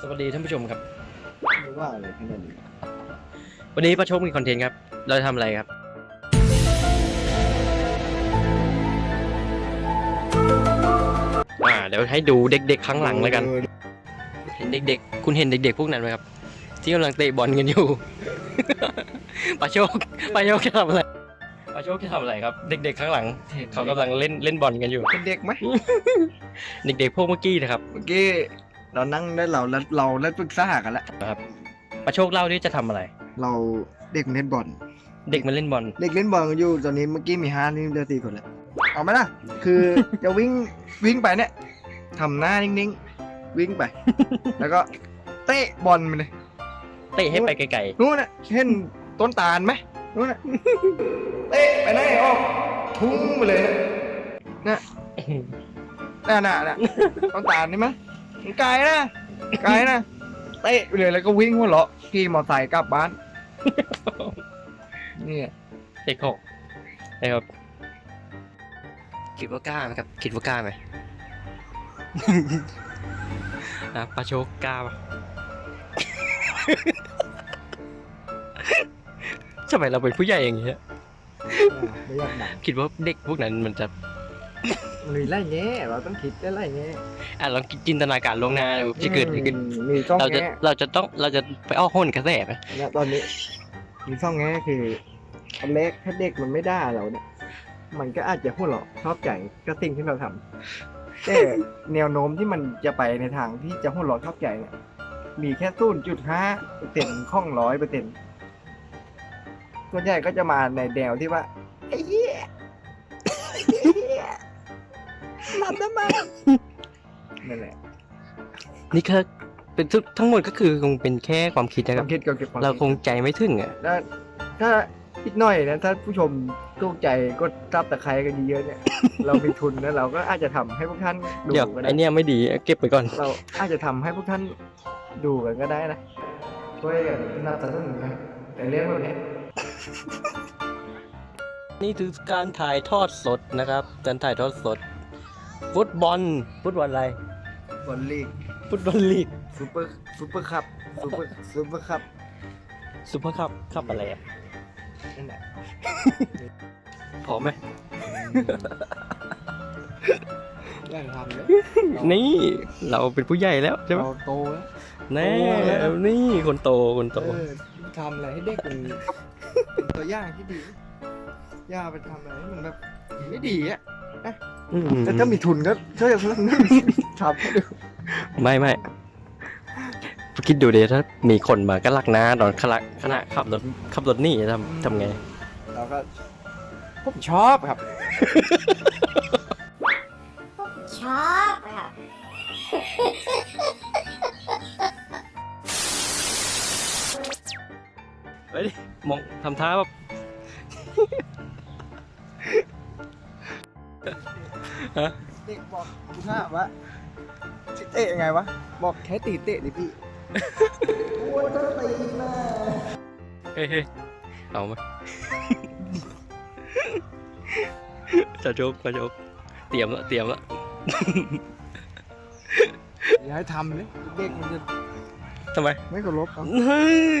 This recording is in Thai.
สวัสดีท่านผู้ชมครับไม่ว่าอะไรขนาดนี้วันนี้ประชมมีคอนเทนต์ครับ เราจะทำอะไรครับ อ่า เดี๋ยวให้ดูเด็กๆ ข้างหลังแล้วกัน เห็นเด็กๆ คุณเห็นเด็กๆ พวกนั้นไหมครับ ที่กำลังเตะบอลกันอยู่ ปาโชคปาโชคจะทำอะไรปาโชคจะทำอะไรครับ เด็กๆ ข้างหลัง เขากำลังเล่นเล่นบอลกันอยู่ เป็นเด็กไหม เด็กๆ พวกเมื่อกี้นะครับ เมื่อกี้ เรานั่งได้เราแล้วเราได้ปรึกษากันแล้วปาโชคเล่าดิจะทำอะไร เราเด็กเล่นบอลเด็กมันเล่นบอลเด็กเล่นบอลกันอยู่ตอนนี้เมื่อกี้มีห้านี่เหลือสี่คนแล้วเอาไหมล่ะ คือจะวิ่งวิ่งไปเนี่ยทำหน้านิ่งๆวิ่งไป แล้วก็เตะบอลไปเลยเตะให้ไปไกลนู้นน่ะเห็นต้นตาลไหมนู้นน่ะเตะไปไหนออกทุ่งไปเลยนะๆ น่ะน่ะน่ะต้นตาลนี่มั้ยมัน ไกลนะไกลนะเตะไปเลยแล้วก็วิ่งหัวเราะขี่มอเตอร์ไซค์กลับบ้านเนี่ยเด็กหกนะครับคิดว่ากล้าไหมครับคิดว่ากล้าไหมอะปาโชคกล้าปะทำไมเราเป็นผู้ใหญ่อย่างเงี้ย ไม่อยากดังคิดว่าเด็กพวกนั้นมันจะ มีไรแง่เราต้องคิดได้ไรแง่อะลองจินตนาการล่วงหน้าดูจะเกิดอะไรขึ้นมีช่องเราจะแง่เราจะต้องเราจะไปอ้อห้นกระแสไหมเนี่ยตอนนี้ มีช่องแง่คืออันเล็กถ้าเด็กมันไม่ด่าเราเนี่ยมันก็อาจจะหัวเราะชอบใจกับสิ่งที่เราทำแต่แนวโน้มที่มันจะไปในทางที่จะหัวเราะชอบใจเนี่ยมีแค่ศูนย์จุดห้าเปอร์เซ็นต์ข้องร้อยเปอร์เซ็นต์ส่วนใหญ่ก็จะมาในแนวที่ว่าไอ้เหี้ย ทำทำไมนั่นแหละนี่คือเป็นทุกทั้งหมดก็คือคงเป็นแค่ความคิดนะคครัวาบมคิดก็เก็บความเราคิดคงใจไม่ถึงอะ ถ้าถ้าอีกหน่อยนะถ้าผู้ชมตู้ใจก็ซับตะไคร้กันเยอะๆเนี่ย เรามีทุนแล้วเราก็อาจจะทำให้พวกท่านดูเดี๋ยวก็ไอได้เนี้ยไม่ดีเก็บไปก่อน เราอาจจะทำให้พวกท่านดูกันก็ได้นะช่วยกันสนับสนุนนะแต่เรื่องแบบนี้นี่คือการถ่ายทอดสดนะครับ การถ่ายทอดสด ฟุตบอล ฟุตบอลอะไร บอลลีกฟุตบอลลีกซูเปอร์ซูเปอร์คัพซูเปอร์ซูเปอร์คัพซูเปอร์คัพคัพอะไรอะนั่นแหละพอไหม อยากทำเลยนี่ เราเป็นผู้ใหญ่แล้วใช่ไหมเราโตแล้ว แน่โตแล้วนี่คนโตคนโต เออทำอะไรให้เด็กมันเป็นตัวอย่างที่ดีอย่าไปทำอะไรให้มันแบบไม่ดีอะ อืมแต่ถ้ามีทุนก็ช่วยกันทำให้ดูไม่ไม่คิดดูดิถ้ามีคนมาก็ลักหน้าตอนขณะขณะขับรถขับรถหนี่ทำทำไง เราก็ผมชอบครับ ชอบค่ะไปดิมองทำท่าแบบ เด็กบอกคุณห้าว่าจะเตะยังไงวะ บอกแค่ตีเตะดิพี่โอ้ยจะตีนะเฮ้ยเฮ้ยเอาไหมจะโจกจะโจกเตรียมละเตรียมละอย่าให้ทำเลยเด็กมันจะทำไม ไม่เคารพเขาเฮ้ย